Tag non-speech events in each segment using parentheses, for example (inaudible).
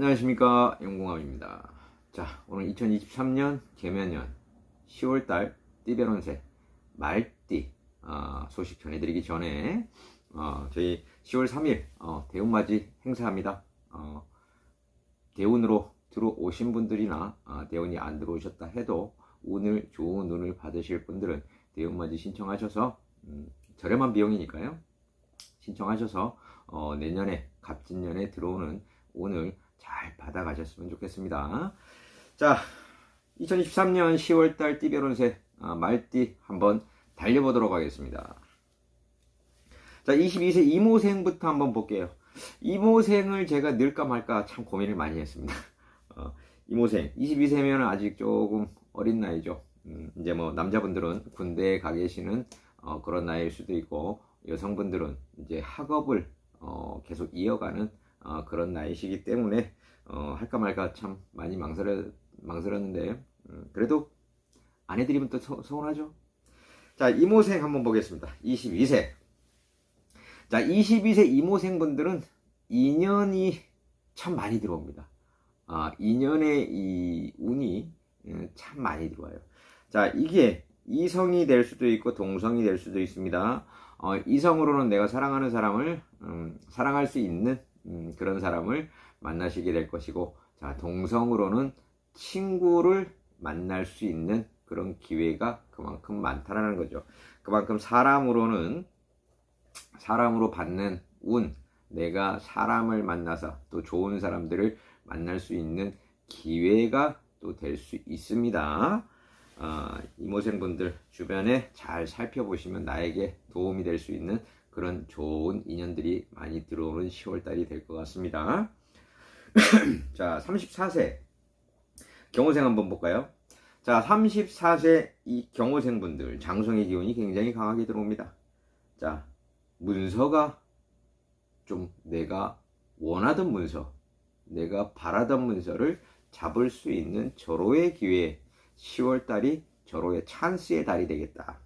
안녕하십니까. 용공함입니다. 자 오늘 2023년 개면년 10월달 띠별운세 말띠 어, 소식 전해드리기 전에 어, 저희 10월 3일 어, 대운맞이 행사합니다 어, 대운으로 들어오신 분들이나 아, 대운이 안 들어오셨다 해도 오늘 좋은 운을 받으실 분들은 대운맞이 신청하셔서 음, 저렴한 비용이니까요 신청하셔서 어, 내년에 갑진년에 들어오는 오늘 잘 받아가셨으면 좋겠습니다. 자, 2023년 10월달 띠별운세 아, 말띠 한번 달려보도록 하겠습니다. 자, 22세 이모생부터 한번 볼게요. 이모생을 제가 늘까 말까 참 고민을 많이 했습니다. (laughs) 어, 이모생 22세면 아직 조금 어린 나이죠. 음, 이제 뭐 남자분들은 군대에 가 계시는 어, 그런 나이일 수도 있고 여성분들은 이제 학업을 어, 계속 이어가는 어, 그런 나이시기 때문에 어, 할까 말까 참 많이 망설여, 망설였는데 음, 그래도 안 해드리면 또 서, 서운하죠. 자 이모생 한번 보겠습니다. 22세 자 22세 이모생 분들은 인연이 참 많이 들어옵니다. 아, 인연의 이 운이 예, 참 많이 들어와요. 자 이게 이성이 될 수도 있고 동성이 될 수도 있습니다. 어, 이성으로는 내가 사랑하는 사람을 음, 사랑할 수 있는 음, 그런 사람을 만나시게 될 것이고 자 동성으로는 친구를 만날 수 있는 그런 기회가 그만큼 많다라는 거죠. 그만큼 사람으로는 사람으로 받는 운 내가 사람을 만나서 또 좋은 사람들을 만날 수 있는 기회가 또 될 수 있습니다. 어, 이모생 분들 주변에 잘 살펴보시면 나에게 도움이 될 수 있는 그런 좋은 인연들이 많이 들어오는 10월달이 될 것 같습니다. (clears throat) 자, 34세 경호생 한번 볼까요? 자, 34세 이 경호생분들 장성의 기운이 굉장히 강하게 들어옵니다. 자, 문서가 좀 내가 원하던 문서, 내가 바라던 문서를 잡을 수 있는 절호의 기회 10월달이 절호의 찬스의 달이 되겠다.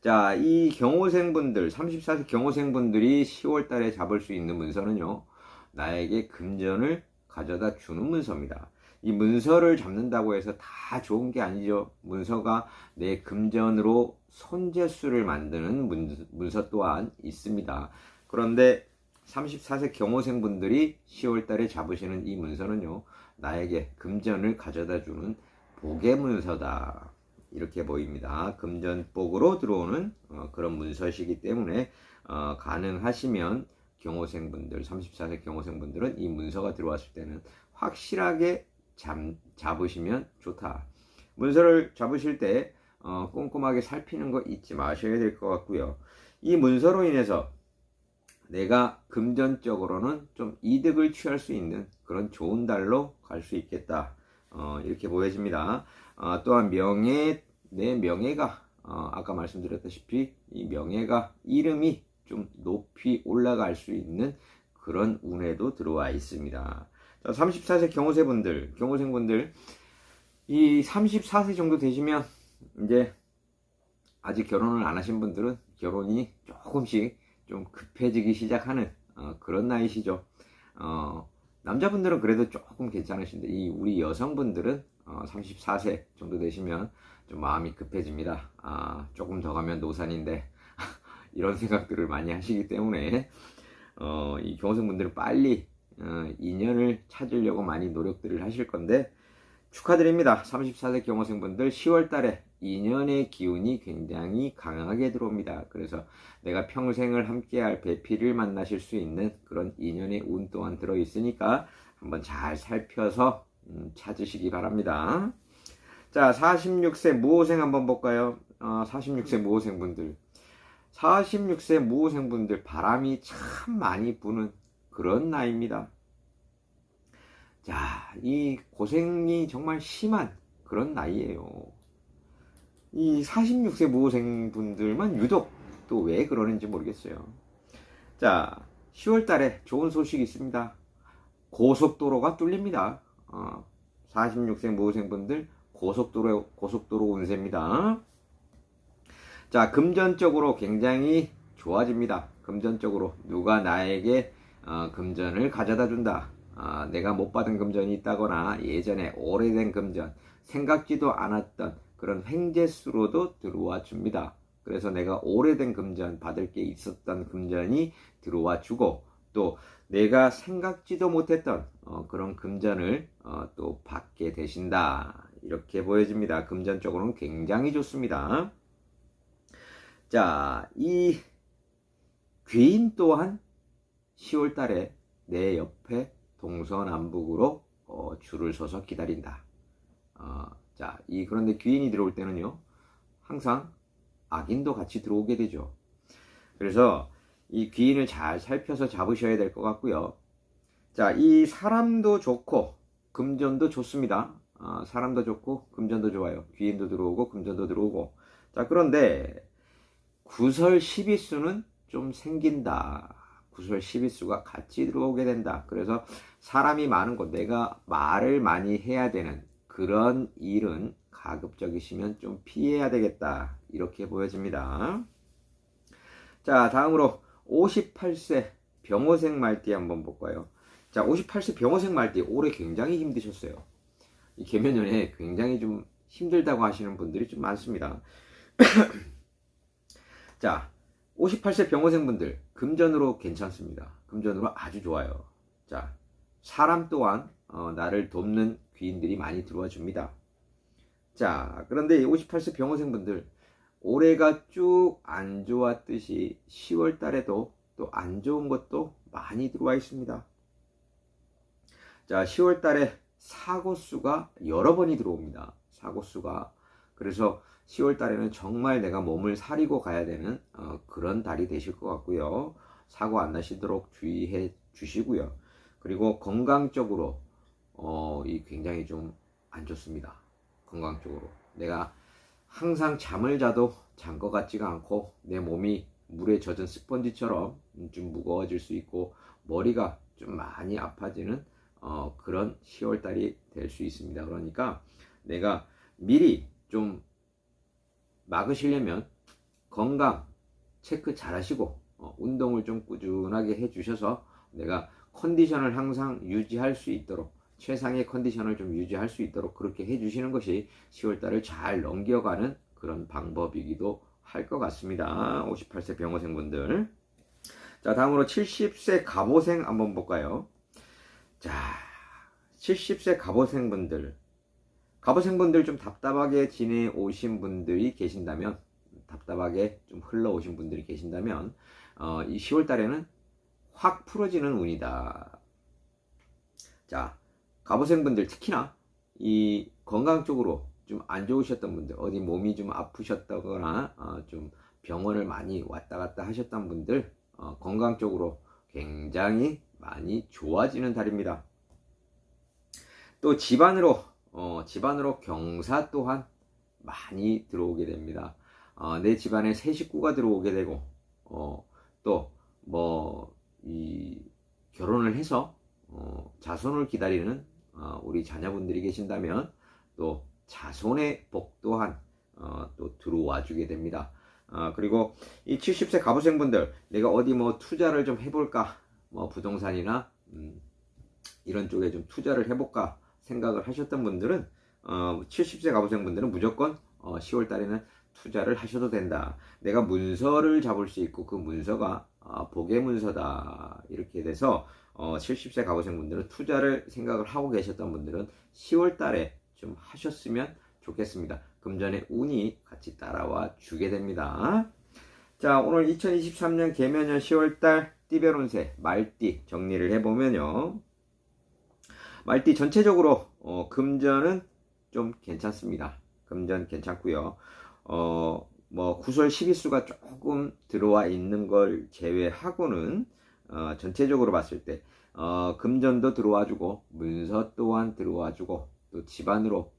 자, 이 경호생분들, 34세 경호생분들이 10월 달에 잡을 수 있는 문서는요, 나에게 금전을 가져다 주는 문서입니다. 이 문서를 잡는다고 해서 다 좋은 게 아니죠. 문서가 내 금전으로 손재수를 만드는 문, 문서 또한 있습니다. 그런데 34세 경호생분들이 10월 달에 잡으시는 이 문서는요, 나에게 금전을 가져다 주는 복의 문서다. 이렇게 보입니다. 금전복으로 들어오는 어, 그런 문서시기 때문에 어, 가능하시면 경호생분들 34세 경호생분들은 이 문서가 들어왔을 때는 확실하게 잠, 잡으시면 좋다. 문서를 잡으실 때 어, 꼼꼼하게 살피는 거 잊지 마셔야 될 것 같고요. 이 문서로 인해서 내가 금전적으로는 좀 이득을 취할 수 있는 그런 좋은 달로 갈 수 있겠다. 어, 이렇게 보여집니다. 어, 또한 명예, 내 명예가, 어, 아까 말씀드렸다시피 이 명예가, 이름이 좀 높이 올라갈 수 있는 그런 운에도 들어와 있습니다. 자, 34세 경호생분들, 경호생분들, 이 34세 정도 되시면 이제 아직 결혼을 안 하신 분들은 결혼이 조금씩 좀 급해지기 시작하는 어, 그런 나이시죠. 어, 남자분들은 그래도 조금 괜찮으신데 이 우리 여성분들은 어, 34세 정도 되시면 좀 마음이 급해집니다. 아, 조금 더 가면 노산인데 (laughs) 이런 생각들을 많이 하시기 때문에 어, 이 경호생분들은 빨리 어, 인연을 찾으려고 많이 노력들을 하실 건데 축하드립니다. 34세 경호생분들 10월 달에 인연의 기운이 굉장히 강하게 들어옵니다. 그래서 내가 평생을 함께할 배필을 만나실 수 있는 그런 인연의 운 또한 들어있으니까 한번 잘 살펴서 음, 찾으시기 바랍니다. 자, 46세 무호생 한번 볼까요? 어, 46세 무호생분들. 46세 무호생분들 바람이 참 많이 부는 그런 나이입니다. 자, 이 고생이 정말 심한 그런 나이예요. 이 46세 모호생 분들만 유독 또 왜 그러는지 모르겠어요. 자, 10월 달에 좋은 소식이 있습니다. 고속도로가 뚫립니다. 어, 46세 모호생 분들 고속도로 고속도로 운세입니다. 자, 금전적으로 굉장히 좋아집니다. 금전적으로 누가 나에게 어, 금전을 가져다 준다. 어, 내가 못 받은 금전이 있다거나 예전에 오래된 금전, 생각지도 않았던 그런 횡재수로도 들어와 줍니다. 그래서 내가 오래된 금전 받을 게 있었던 금전이 들어와 주고 또 내가 생각지도 못했던 어, 그런 금전을 어, 또 받게 되신다. 이렇게 보여집니다. 금전적으로는 굉장히 좋습니다. 자, 이 귀인 또한 10월 달에 내 옆에 동서남북으로 어, 줄을 서서 기다린다. 어, 자, 이 그런데 귀인이 들어올 때는요, 항상 악인도 같이 들어오게 되죠. 그래서 이 귀인을 잘 살펴서 잡으셔야 될 것 같고요. 자, 이 사람도 좋고 금전도 좋습니다. 아, 사람도 좋고 금전도 좋아요. 귀인도 들어오고 금전도 들어오고. 자, 그런데 구설 12수는 좀 생긴다. 구설 12수가 같이 들어오게 된다. 그래서 사람이 많은 곳, 내가 말을 많이 해야 되는 그런 일은 가급적이시면 좀 피해야 되겠다. 이렇게 보여집니다. 자, 다음으로 58세 병호생 말띠 한번 볼까요? 자, 58세 병호생 말띠 올해 굉장히 힘드셨어요. 이 개면연에 굉장히 좀 힘들다고 하시는 분들이 좀 많습니다. (coughs) 자, 58세 병호생분들 금전으로 괜찮습니다. 금전으로 아주 좋아요. 자, 사람 또한 어, 나를 돕는 귀인들이 많이 들어와 줍니다. 자, 그런데 58세 병호생분들 올해가 쭉 안 좋았듯이 10월 달에도 또 안 좋은 것도 많이 들어와 있습니다. 자, 10월 달에 사고 수가 여러 번이 들어옵니다. 사고 수가. 그래서 10월 달에는 정말 내가 몸을 사리고 가야 되는 어, 그런 달이 되실 것 같고요. 사고 안 나시도록 주의해 주시고요. 그리고 건강적으로 어, 이 굉장히 좀 안 좋습니다. 건강적으로 내가 항상 잠을 자도 잔 것 같지가 않고 내 몸이 물에 젖은 스펀지처럼 좀 무거워질 수 있고 머리가 좀 많이 아파지는 어, 그런 10월 달이 될 수 있습니다. 그러니까 내가 미리 좀 막으시려면 건강 체크 잘 하시고 어, 운동을 좀 꾸준하게 해 주셔서 내가 컨디션을 항상 유지할 수 있도록 최상의 컨디션을 좀 유지할 수 있도록 그렇게 해 주시는 것이 10월달을 잘 넘겨가는 그런 방법이기도 할 것 같습니다. 58세 병호생분들. 자, 다음으로 70세 갑오생 한번 볼까요? 자, 70세 갑오생분들. 갑오생분들 좀 답답하게 지내오신 분들이 계신다면, 답답하게 좀 흘러오신 분들이 계신다면, 어, 이 10월 달에는 확 풀어지는 운이다. 자, 갑오생분들 특히나 이 건강 쪽으로 좀 안 좋으셨던 분들, 어디 몸이 좀 아프셨다거나, 어, 좀 병원을 많이 왔다 갔다 하셨던 분들, 어, 건강 쪽으로 굉장히 많이 좋아지는 달입니다. 또 집안으로 어, 집안으로 경사 또한 많이 들어오게 됩니다. 어, 내 집안에 새 식구가 들어오게 되고 어, 또뭐 이 결혼을 해서 어, 자손을 기다리는 어, 우리 자녀분들이 계신다면 또 자손의 복 또한 어, 또 들어와 주게 됩니다. 어, 그리고 이 70세 가부생분들 내가 어디 뭐 투자를 좀 해볼까 뭐 부동산이나 음, 이런 쪽에 좀 투자를 해볼까 생각을 하셨던 분들은 어, 70세 가부생분들은 무조건 어, 10월 달에는 투자를 하셔도 된다. 내가 문서를 잡을 수 있고 그 문서가 어, 복의 문서다. 이렇게 돼서 어, 70세 가부생분들은 투자를 생각을 하고 계셨던 분들은 10월 달에 좀 하셨으면 좋겠습니다. 금전의 운이 같이 따라와 주게 됩니다. 자, 오늘 2023년 개면년 10월달 띠별운세 말띠 정리를 해보면요. 말띠 전체적으로 어, 금전은 좀 괜찮습니다. 금전 괜찮고요. 어, 뭐 구설 12수가 조금 들어와 있는 걸 제외하고는 어, 전체적으로 봤을 때 어, 금전도 들어와주고 문서 또한 들어와주고 또 집안으로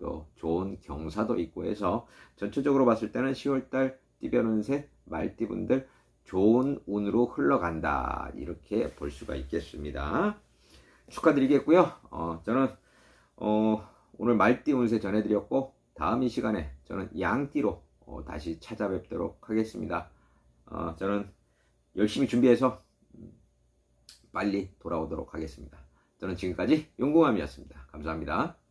또 좋은 경사도 있고 해서 전체적으로 봤을 때는 10월달 띠변운세 말띠분들 좋은 운으로 흘러간다 이렇게 볼 수가 있겠습니다. 축하드리겠고요. 어, 저는 어, 오늘 말띠 운세 전해드렸고 다음 이 시간에 저는 양띠로 어, 다시 찾아뵙도록 하겠습니다. 어, 저는 열심히 준비해서 음, 빨리 돌아오도록 하겠습니다. 저는 지금까지 용궁함이었습니다. 감사합니다.